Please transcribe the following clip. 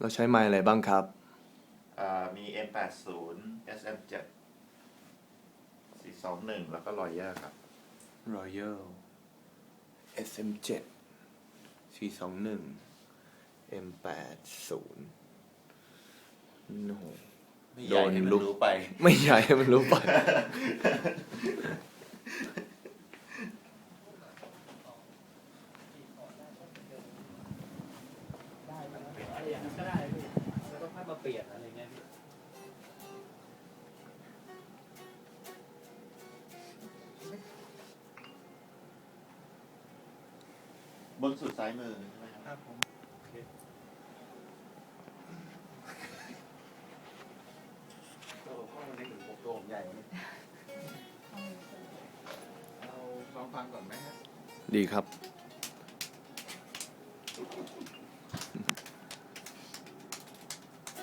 เราใช้ไม้อะไรบ้างครับ อ่ามี M80 SM7 421 แล้วก็ Royer ครับ Royal SM7 421 M80 โอ้โห ไม่ใหญ่ให้มันโดนลุกรู้ไป ไม่ใหญ่ให้มันรู้ไป อะไรอย่างนั้นก็ได้พี่แล้วก็ค่อยมาเปลี่ยนอะไรเงี้ยพี่บนสุดซ้ายมือใช่ไหมครับครับผมโอเคตัวข้อมันเล็กหรือตัวผมใหญ่เนี่ยเราลองฟังก่อนไหมฮะดีครับ